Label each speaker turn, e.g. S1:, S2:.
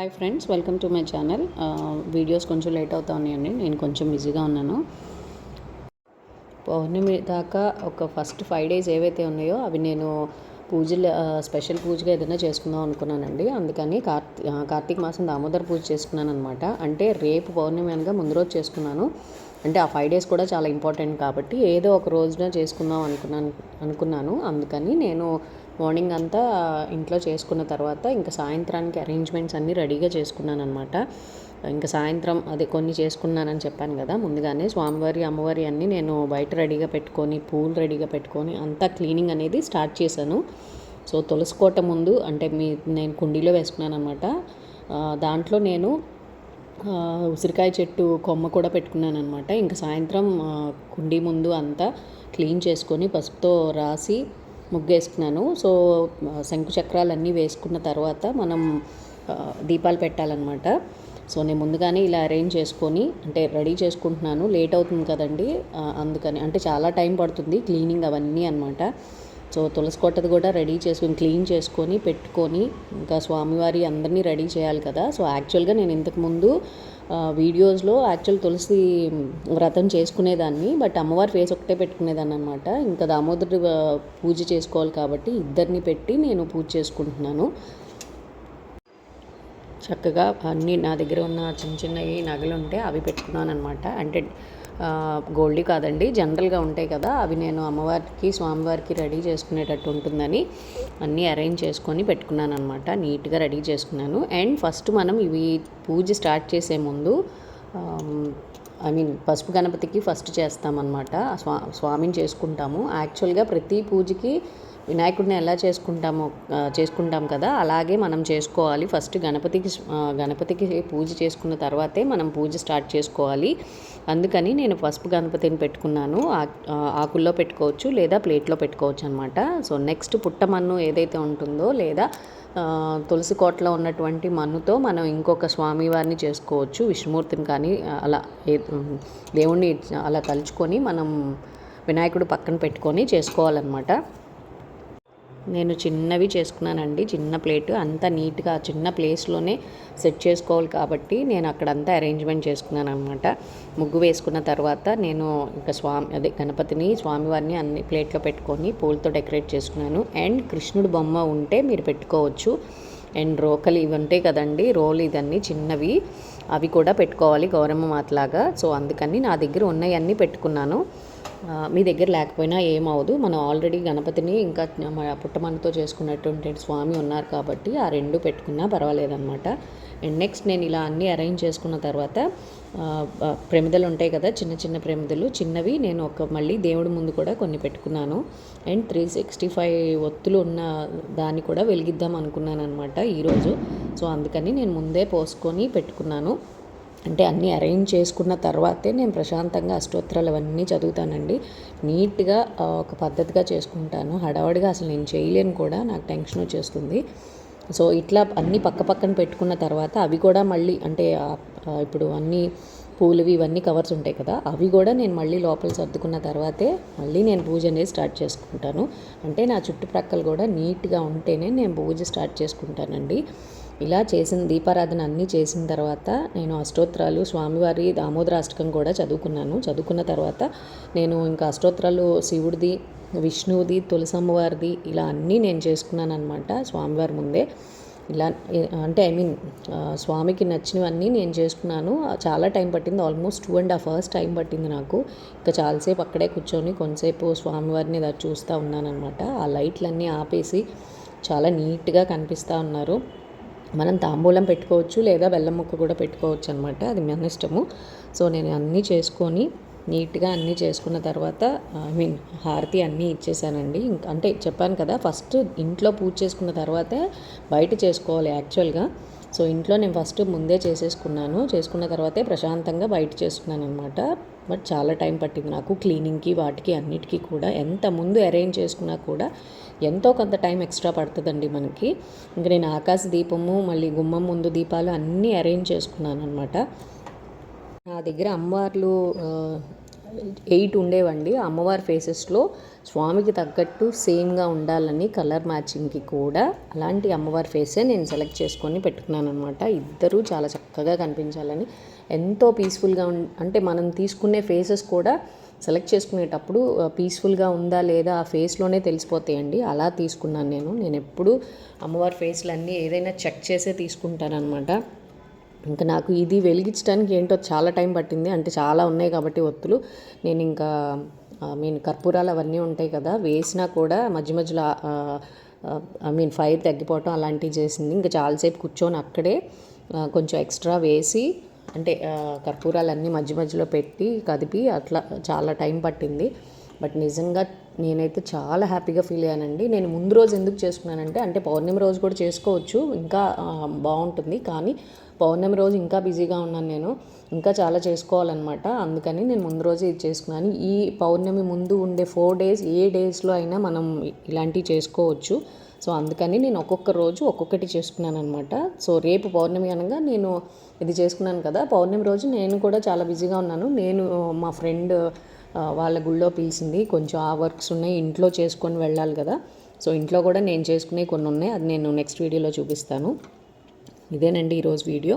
S1: Hi friends welcome to my channel videos కొంచెం late అవుతా ఉన్నాయండి. నేను కొంచెం బిజీగా ఉన్నాను. పౌర్ణమి దాకా ఒక ఫస్ట్ ఫైవ్ డేస్ ఏవైతే ఉన్నాయో అవి నేను పూజలు స్పెషల్ పూజగా ఏదైనా చేసుకుందాం అనుకున్నానండి. అందుకని కార్తీ కార్తీక మాసం దామోదర పూజ చేసుకున్నాను అనమాట అంటే రేపు పౌర్ణమి అనగా ముందు రోజు చేసుకున్నాను. అంటే ఆ ఫైవ్ డేస్ కూడా చాలా ఇంపార్టెంట్ కాబట్టి ఏదో ఒక రోజున చేసుకుందాం అనుకున్నాను అనుకున్నాను. అందుకని నేను మార్నింగ్ అంతా ఇంట్లో చేసుకున్న తర్వాత ఇంకా సాయంత్రానికి అరేంజ్మెంట్స్ అన్నీ రెడీగా చేసుకున్నాను అనమాట ఇంకా సాయంత్రం అదే కొన్ని చేసుకున్నానని చెప్పాను కదా ముందుగానే స్వామివారి అమ్మవారి అన్నీ నేను బయట రెడీగా పెట్టుకొని పూలు రెడీగా పెట్టుకొని అంతా క్లీనింగ్ అనేది స్టార్ట్ చేశాను. సో తులసి కోట ముందు అంటే మీ నేను కుండీలో వేసుకున్నాను అనమాట దాంట్లో నేను ఉసిరికాయ చెట్టు కొమ్మ కూడా పెట్టుకున్నాను అనమాట ఇంకా సాయంత్రం కుండీ ముందు అంతా క్లీన్ చేసుకొని పసుపుతో రాసి ముగ్గేసుకున్నాను. సో ఆ, శంకు చక్రాలన్నీ వేసుకున్న తర్వాత మనం దీపాలు పెట్టాలన్నమాట. సో నేను ముందుగానే ఇలా అరేంజ్ చేసుకొని అంటే రెడీ చేసుకుంటున్నాను. లేట్ అవుతుంది కదండి అందుకని. అంటే చాలా టైం పడుతుంది క్లీనింగ్ అవన్నీ అనమాట సో తులసి కొట్టది కూడా రెడీ చేసుకొని క్లీన్ చేసుకొని పెట్టుకొని ఇంకా స్వామివారి అందరినీ రెడీ చేయాలి కదా. సో యాక్చువల్గా నేను ఇంతకుముందు వీడియోస్లో యాక్చువల్ తులసి వ్రతం చేసుకునేదాన్ని బట్ అమ్మవారి ఫేస్ ఒకటే పెట్టుకునేదాన్ని అనమాట ఇంకా దామోదరుడు పూజ చేసుకోవాలి కాబట్టి ఇద్దరిని పెట్టి నేను పూజ చేసుకుంటున్నాను. చక్కగా అన్నీ నా దగ్గర ఉన్న చిన్న చిన్నవి నగలు ఉంటే అవి పెట్టుకున్నాను అనమాట అంటే గోల్డ్ కాదండి జనరల్గా ఉంటాయి కదా అవి నేను అమ్మవారికి స్వామివారికి రెడీ చేసుకునేటట్టు ఉంటుందని అన్నీ అరేంజ్ చేసుకొని పెట్టుకున్నాను అనమాట నీట్గా రెడీ చేసుకున్నాను. అండ్ ఫస్ట్ మనం ఇవి పూజ స్టార్ట్ చేసే ముందు ఐ మీన్ పసుపు గణపతికి ఫస్ట్ చేస్తామన్నమాట స్వా స్వామిని చేసుకుంటాము. యాక్చువల్గా ప్రతి పూజకి వినాయకుడిని ఎలా చేసుకుంటామో చేసుకుంటాం కదా అలాగే మనం చేసుకోవాలి. ఫస్ట్ గణపతికి గణపతికి పూజ చేసుకున్న తర్వాతే మనం పూజ స్టార్ట్ చేసుకోవాలి. అందుకని నేను పసుపు గణపతిని పెట్టుకున్నాను. ఆ- ఆకుల్లో పెట్టుకోవచ్చు లేదా ప్లేట్లో పెట్టుకోవచ్చు అనమాట సో నెక్స్ట్ పుట్టమన్ను ఏదైతే ఉంటుందో లేదా తులసి కోటలో ఉన్నటువంటి మన్నుతో మనం ఇంకొక స్వామివారిని చేసుకోవచ్చు. విష్ణుమూర్తిని కానీ అలా దేవుణ్ణి అలా తలుచుకొని మనం వినాయకుడు పక్కన పెట్టుకొని చేసుకోవాలన్నమాట. నేను చిన్నవి చేసుకున్నానండి చిన్న ప్లేట్. అంతా నీట్గా చిన్న ప్లేస్లోనే సెట్ చేసుకోవాలి కాబట్టి నేను అక్కడంతా అరేంజ్మెంట్ చేసుకున్నాను అనమాట ముగ్గు వేసుకున్న తర్వాత నేను ఇంకా స్వామి అదే గణపతిని స్వామివారిని అన్ని ప్లేట్లో పెట్టుకొని పూలతో డెకరేట్ చేసుకున్నాను. అండ్ కృష్ణుడు బొమ్మ ఉంటే మీరు పెట్టుకోవచ్చు. అండ్ రోకలు ఇవి ఉంటాయి కదండి రోలు ఇదన్నీ చిన్నవి. అవి కూడా పెట్టుకోవాలి గౌరమ్మ మాతలాగా. సో అందుకని నా దగ్గర ఉన్నవన్నీ పెట్టుకున్నాను. మీ దగ్గర లేకపోయినా ఏమవదు మనం ఆల్రెడీ గణపతిని ఇంకా మన పుట్టమన్నతో చేసుకున్నటువంటి స్వామి ఉన్నారు కాబట్టి ఆ రెండు పెట్టుకున్నా పర్వాలేదన్నమాట. అండ్ నెక్స్ట్ నేను ఇలా అన్నీ అరేంజ్ చేసుకున్న తర్వాత ప్రమిదలు ఉంటాయి కదా చిన్న చిన్న ప్రమిదలు. చిన్నవి నేను ఒక మళ్ళీ దేవుడి ముందు కూడా కొన్ని పెట్టుకున్నాను. అండ్ త్రీ సిక్స్టీ ఫైవ్ ఒత్తులు ఉన్న దాన్ని కూడా వెలిగిద్దాం అనుకున్నాను అనమాట ఈరోజు. సో అందుకని నేను ముందే పోసుకొని పెట్టుకున్నాను. అంటే అన్నీ అరేంజ్ చేసుకున్న తర్వాతే నేను ప్రశాంతంగా అష్టోత్తరాలు అవన్నీ చదువుతానండి. నీట్గా ఒక పద్ధతిగా చేసుకుంటాను. హడావడిగా అసలు నేను చేయలేను కూడా నాకు టెన్షన్ వచ్చేస్తుంది. సో ఇట్లా అన్నీ పక్క పక్కన పెట్టుకున్న తర్వాత అవి కూడా మళ్ళీ అంటే ఇప్పుడు అన్నీ పూలువి ఇవన్నీ కవర్స్ ఉంటాయి కదా అవి కూడా నేను మళ్ళీ లోపల సర్దుకున్న తర్వాతే మళ్ళీ నేను పూజ అనేది స్టార్ట్ చేసుకుంటాను. అంటే నా చుట్టుప్రక్కల కూడా నీట్గా ఉంటేనే నేను పూజ స్టార్ట్ చేసుకుంటానండి. ఇలా చేసిన దీపారాధన అన్నీ చేసిన తర్వాత నేను అష్టోత్తరాలు స్వామివారి దామోదరాష్టకం కూడా చదువుకున్నాను. చదువుకున్న తర్వాత నేను ఇంకా అష్టోత్తరాలు శివుడిది విష్ణువుది తులసమ్మవారిది ఇలా అన్నీ నేను చేసుకున్నాను అనమాట స్వామివారి ముందే. ఇలా అంటే ఐ మీన్ స్వామికి నచ్చినవన్నీ నేను చేసుకున్నాను. చాలా టైం పట్టింది. Almost two and half hours time పట్టింది నాకు. ఇంకా చాలాసేపు అక్కడే కూర్చొని కొంతసేపు స్వామివారిని ఇలా చూస్తూ ఉన్నానమాట ఆ లైట్లన్నీ ఆపేసి చాలా నీట్గా కనిపిస్తూ ఉన్నారు. మనం తాంబూలం పెట్టుకోవచ్చు లేదా బెల్లం ముక్క కూడా పెట్టుకోవచ్చు అనమాట అది మన ఇష్టము సో నేను అన్నీ చేసుకొని నీట్గా అన్నీ చేసుకున్న తర్వాత ఐ మీన్ హారతి అన్నీ ఇచ్చేసానండి. ఇంకా అంటే చెప్పాను కదా ఫస్ట్ ఇంట్లో పూజ చేసుకున్న తర్వాతే బయట చేసుకోవాలి యాక్చువల్గా. సో ఇంట్లో నేను ఫస్ట్ ముందే చేసేసుకున్నాను. చేసుకున్న తర్వాతే ప్రశాంతంగా బయట చేసుకున్నాను అనమాట బట్ చాలా టైం పట్టింది నాకు క్లీనింగ్కి వాటికి అన్నిటికీ కూడా. ఎంత ముందు అరేంజ్ చేసుకున్నా కూడా ఎంతో కొంత టైం ఎక్స్ట్రా పడుతుందండి మనకి. ఇంకా నేను ఆకాశ దీపము మళ్ళీ గుమ్మం ముందు దీపాలు అన్నీ అరేంజ్ చేసుకున్నాను అనమాట నా దగ్గర అమ్మవార్లు ఎయిట్ ఉండేవండి. అమ్మవారి ఫేసెస్లో స్వామికి తగ్గట్టు సేమ్గా ఉండాలని కలర్ మ్యాచింగ్కి కూడా అలాంటి అమ్మవారి ఫేసే నేను సెలెక్ట్ చేసుకొని పెట్టుకున్నాను అనమాట ఇద్దరూ చాలా చక్కగా కనిపించాలని ఎంతో పీస్ఫుల్గా ఉం అంటే మనం తీసుకునే ఫేసెస్ కూడా సెలెక్ట్ చేసుకునేటప్పుడు పీస్ఫుల్గా ఉందా లేదా ఆ ఫేస్లోనే తెలిసిపోతాయండి. అలా తీసుకున్నాను నేను. నేను ఎప్పుడు అమ్మవారి ఫేస్లు అన్నీ ఏదైనా చెక్ చేసే తీసుకుంటానమాట ఇంకా నాకు ఇది వెలిగించడానికి ఏంటో చాలా టైం పట్టింది. అంటే చాలా ఉన్నాయి కాబట్టి ఒత్తులు. నేను ఇంకా ఐ మీన్ కర్పూరాలు అవన్నీ ఉంటాయి కదా వేసినా కూడా మధ్య మధ్యలో ఐ మీన్ ఫైర్ తగ్గిపోవటం అలాంటివి చేసింది. ఇంకా చాలాసేపు కూర్చొని అక్కడే కొంచెం ఎక్స్ట్రా వేసి అంటే కర్పూరాలన్నీ మధ్య మధ్యలో పెట్టి కదిపి అట్లా చాలా టైం పట్టింది. బట్ నిజంగా నేనైతే చాలా హ్యాపీగా ఫీల్ అయ్యానండి. నేను ముందు రోజు ఎందుకు చేసుకున్నానంటే అంటే పౌర్ణమి రోజు కూడా చేసుకోవచ్చు. ఇంకా బాగుంటుంది. కానీ పౌర్ణమి రోజు ఇంకా బిజీగా ఉన్నాను నేను. ఇంకా చాలా చేసుకోవాలన్నమాట. అందుకని నేను ముందు రోజే ఇది చేసుకున్నాను. ఈ పౌర్ణమి ముందు ఉండే ఫోర్ డేస్ ఏ డేస్లో అయినా మనం ఇలాంటివి చేసుకోవచ్చు. సో అందుకని నేను ఒక్కొక్క రోజు ఒక్కొక్కటి చేసుకున్నాను అనమాట సో రేపు పౌర్ణమి అనగా నేను ఇది చేసుకున్నాను కదా పౌర్ణమి రోజు నేను కూడా చాలా బిజీగా ఉన్నాను. నేను మా ఫ్రెండ్ వాళ్ళ గుళ్ళో పిలిచింది కొంచెం ఆ వర్క్స్ ఉన్నాయి ఇంట్లో చేసుకొని వెళ్ళాలి కదా. సో ఇంట్లో కూడా నేను చేసుకునే కొన్ని ఉన్నాయి అది నేను నెక్స్ట్ వీడియోలో చూపిస్తాను. ఇదేనండి ఈరోజు వీడియో.